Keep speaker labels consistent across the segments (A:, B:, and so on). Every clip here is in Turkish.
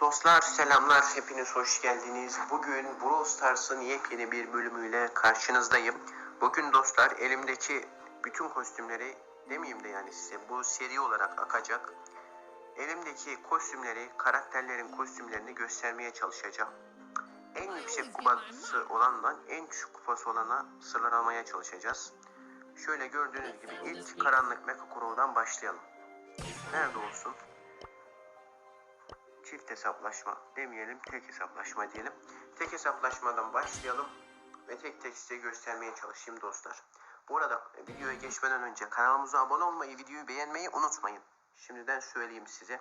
A: Dostlar selamlar hepiniz hoş geldiniz. Bugün Brawl Stars'ın yepyeni bir bölümüyle karşınızdayım. Bugün dostlar elimdeki bütün kostümleri demeyeyim de yani size bu seri olarak akacak. Elimdeki kostümleri, karakterlerin kostümlerini göstermeye çalışacağım. En yüksek kupası olandan en düşük kupası olana sıralamaya çalışacağız. Şöyle gördüğünüz gibi ilk karanlık Mecha Crow'dan başlayalım. Nerede olsun? Çift hesaplaşma demeyelim, tek hesaplaşma diyelim. Tek hesaplaşmadan başlayalım ve tek tek size göstermeye çalışayım dostlar. Bu arada videoya geçmeden önce kanalımıza abone olmayı, videoyu beğenmeyi unutmayın. Şimdiden söyleyeyim size.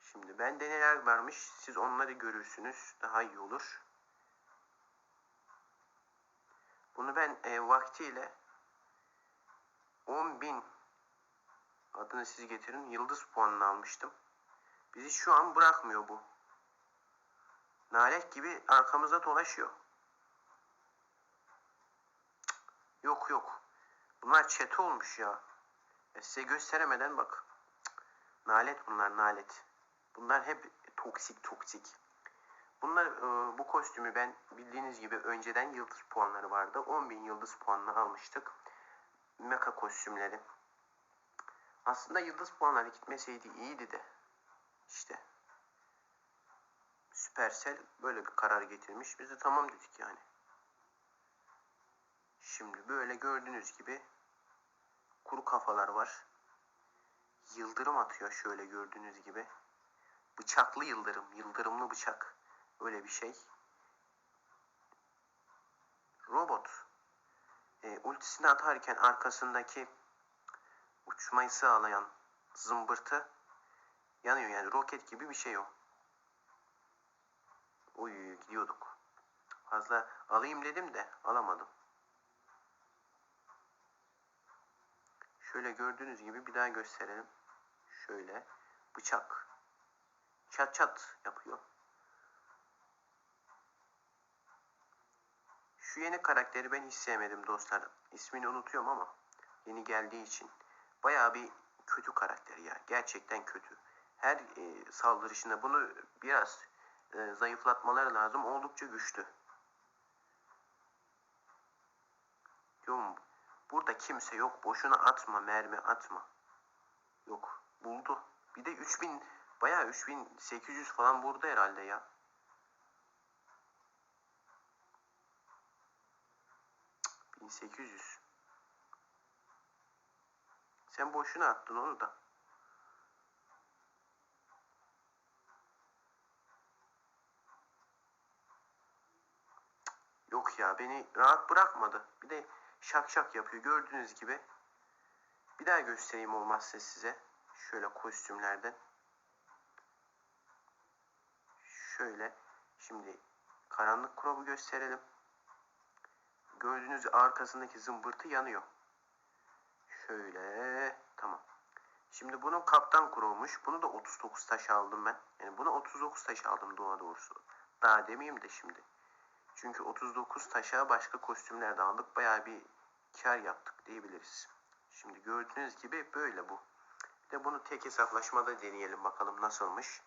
A: Şimdi bende neler varmış siz onları görürsünüz. Daha iyi olur. Bunu ben e, vaktiyle 10.000 adını siz getirin yıldız puanını almıştım. Bizi şu an bırakmıyor bu. Nalet gibi arkamızda dolaşıyor. Cık, Yok yok. Bunlar çete olmuş ya. ya size gösteremeden bak. Cık, Nalet bunlar nalet. Bunlar hep toksik toksik. Bunlar e, bu kostümü ben bildiğiniz gibi önceden yıldız puanları vardı. 10.000 yıldız puanını almıştık. Mecha kostümleri. Aslında yıldız puanları gitmeseydi iyiydi de. İşte. Süpersel böyle bir karar getirmiş. Biz de tamam dedik yani. Şimdi böyle gördüğünüz gibi kuru kafalar var. Yıldırım atıyor şöyle gördüğünüz gibi. Bıçaklı yıldırım, yıldırımlı bıçak. Öyle bir şey. Robot. E, ultisini atarken arkasındaki uçmayı sağlayan zımbırtı yanıyor yani roket gibi bir şey o. Oy gidiyorduk. Fazla alayım dedim de alamadım. Şöyle gördüğünüz gibi bir daha gösterelim. Şöyle bıçak. Çat çat yapıyor. Şu yeni karakteri ben hiç sevmedim dostlar. İsmini unutuyorum ama yeni geldiği için. Bayağı bir kötü karakter ya. Gerçekten kötü. Her e, saldırışında bunu biraz e, zayıflatmaları lazım. Oldukça güçlü. Diyorum burada kimse yok. Boşuna atma mermi atma. Yok. Buldu. Bir de 3000 bayağı 3800 falan vurdu herhalde ya. Cık, 1800. Sen boşuna attın onu da. Yok ya beni rahat bırakmadı. Bir de şak şak yapıyor gördüğünüz gibi. Bir daha göstereyim olmazsa size. Şöyle kostümlerden. Şöyle. Şimdi karanlık krobu gösterelim. Gördüğünüz arkasındaki zımbırtı yanıyor. Şöyle. Tamam. Şimdi bunun kaptan kurulmuş. Bunu da 39 taş aldım ben. Yani bunu 39 taş aldım doğru doğrusu. Daha demeyeyim de şimdi. Çünkü 39 taşa başka kostümler de aldık. Bayağı bir kar yaptık diyebiliriz. Şimdi gördüğünüz gibi böyle bu. Bir de bunu tek hesaplaşmada deneyelim bakalım nasılmış.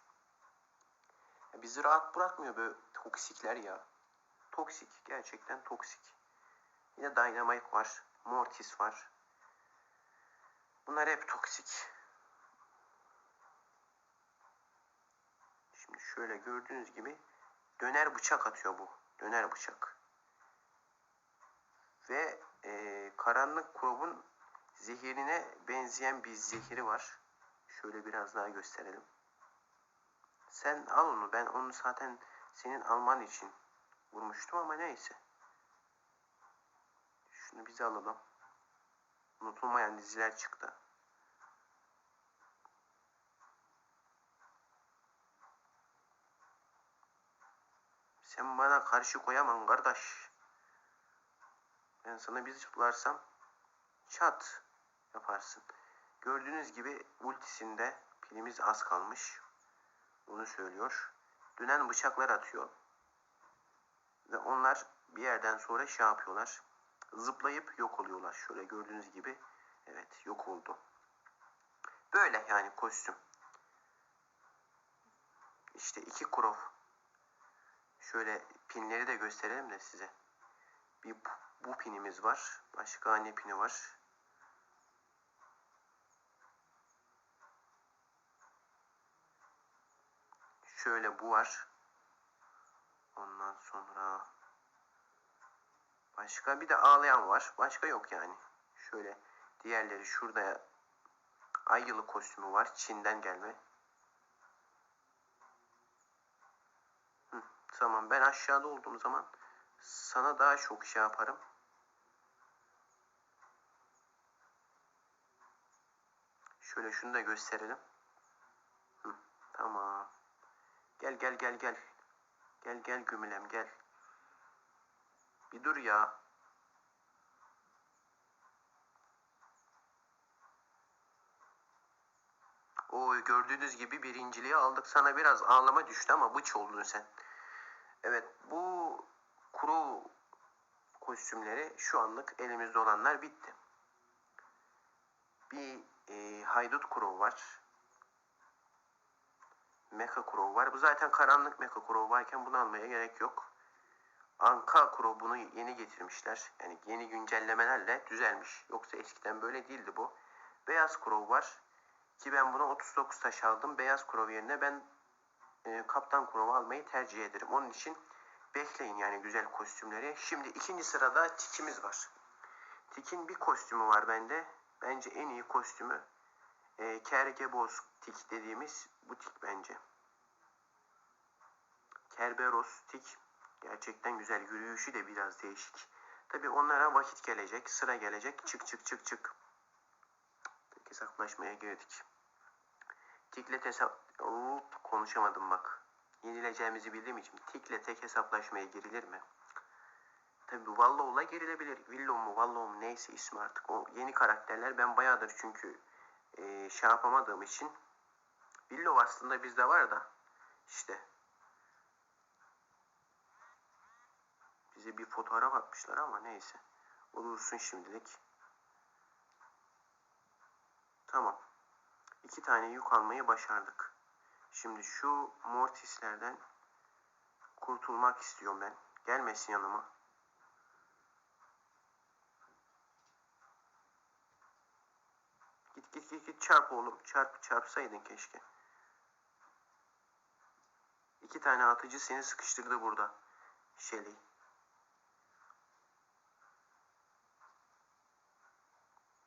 A: Ya bizi rahat bırakmıyor böyle toksikler ya. Toksik. Gerçekten toksik. Yine Dynamite var. Mortis var. Bunlar hep toksik. Şimdi şöyle gördüğünüz gibi döner bıçak atıyor bu. Döner bıçak. Ve e, karanlık grubun zehirine benzeyen bir zehiri var. Şöyle biraz daha gösterelim. Sen al onu. Ben onu zaten senin alman için vurmuştum ama neyse. Şunu bize alalım. Unutulmayan diziler çıktı. Sen bana karşı koyamam kardeş. Ben sana bir zıplarsam çat yaparsın. Gördüğünüz gibi ultisinde pilimiz az kalmış. Onu söylüyor. Dönen bıçaklar atıyor. Ve onlar bir yerden sonra şey yapıyorlar. Zıplayıp yok oluyorlar. Şöyle gördüğünüz gibi. Evet yok oldu. Böyle yani kostüm. İşte iki krov. Şöyle pinleri de gösterelim de size. Bir bu, pinimiz var. Başka ne pini var? Şöyle bu var. Ondan sonra başka bir de ağlayan var. Başka yok yani. Şöyle diğerleri şurada ay yılı kostümü var. Çin'den gelme. Tamam ben aşağıda olduğum zaman sana daha çok şey yaparım. Şöyle şunu da gösterelim. Hı, tamam. Gel gel gel gel. Gel gel gümülem gel. Bir dur ya. O gördüğünüz gibi birinciliği aldık. Sana biraz ağlama düştü ama bıç oldun sen. Evet bu kuru kostümleri şu anlık elimizde olanlar bitti. Bir e, haydut kuru var. Mecha Crow var. Bu zaten karanlık Mecha Crow varken bunu almaya gerek yok. Anka Crow bunu yeni getirmişler. Yani yeni güncellemelerle düzelmiş. Yoksa eskiden böyle değildi bu. Beyaz Crow var. Ki ben buna 39 taş aldım. Beyaz Crow yerine ben e, Kaptan Crow'u almayı tercih ederim. Onun için bekleyin yani güzel kostümleri. Şimdi ikinci sırada Tik'imiz var. Tik'in bir kostümü var bende. Bence en iyi kostümü e, Kergeboz tik dediğimiz bu tik bence. Kerberos tik gerçekten güzel. Yürüyüşü de biraz değişik. Tabi onlara vakit gelecek, sıra gelecek. Çık çık çık çık. Hesaplaşmaya girdik. Tikle hesap... Hop, konuşamadım bak. Yenileceğimizi bildiğim için tikle tek hesaplaşmaya girilir mi? Tabi Vallow'la girilebilir. Willow mu Wallow mu neyse ismi artık. O yeni karakterler ben bayağıdır çünkü e, şey yapamadığım için Willow aslında bizde var da işte bize bir fotoğraf atmışlar ama neyse olursun şimdilik tamam iki tane yük almayı başardık şimdi şu Mortis'lerden kurtulmak istiyorum ben gelmesin yanıma Git git git git çarp oğlum. Çarp çarpsaydın keşke. İki tane atıcı seni sıkıştırdı burada. Shelly.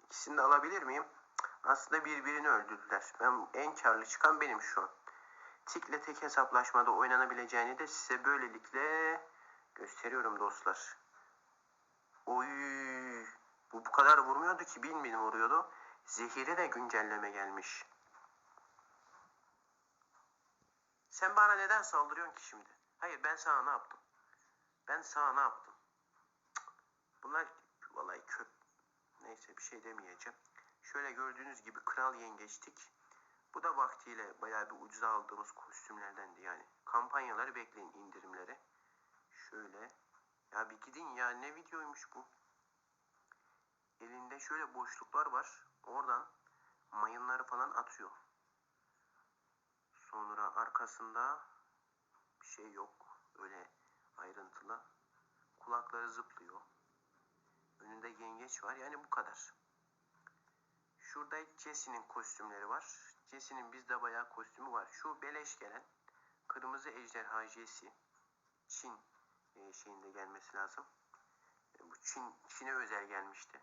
A: İkisini de alabilir miyim? Aslında birbirini öldürdüler. Ben en karlı çıkan benim şu an. Tikle tek hesaplaşmada oynanabileceğini de size böylelikle gösteriyorum dostlar. Oy, bu bu kadar vurmuyordu ki bin bin vuruyordu. Zehire de güncelleme gelmiş. Sen bana neden saldırıyorsun ki şimdi? Hayır ben sana ne yaptım? Ben sana ne yaptım? Bunlar vallahi köp. Neyse bir şey demeyeceğim. Şöyle gördüğünüz gibi kral yengeçtik. Bu da vaktiyle bayağı bir ucuza aldığımız kostümlerdendi yani. Kampanyaları bekleyin indirimleri. Şöyle. Ya bir gidin ya ne videoymuş bu? Elinde şöyle boşluklar var. Oradan mayınları falan atıyor. Sonra arkasında bir şey yok. Öyle ayrıntılı. Kulakları zıplıyor. Önünde yengeç var. Yani bu kadar. Şurada Jesse'nin kostümleri var. Jesse'nin bizde bayağı kostümü var. Şu beleş gelen kırmızı ejderha Jesse. Çin e, şeyinde gelmesi lazım. E, bu Çin Çin'e özel gelmişti.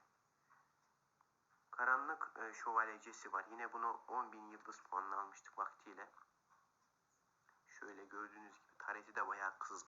A: Karanlık e, şövalyecesi var. Yine bunu 10.000 yıldız puanla almıştık vaktiyle. Şöyle gördüğünüz gibi tareti de bayağı kız,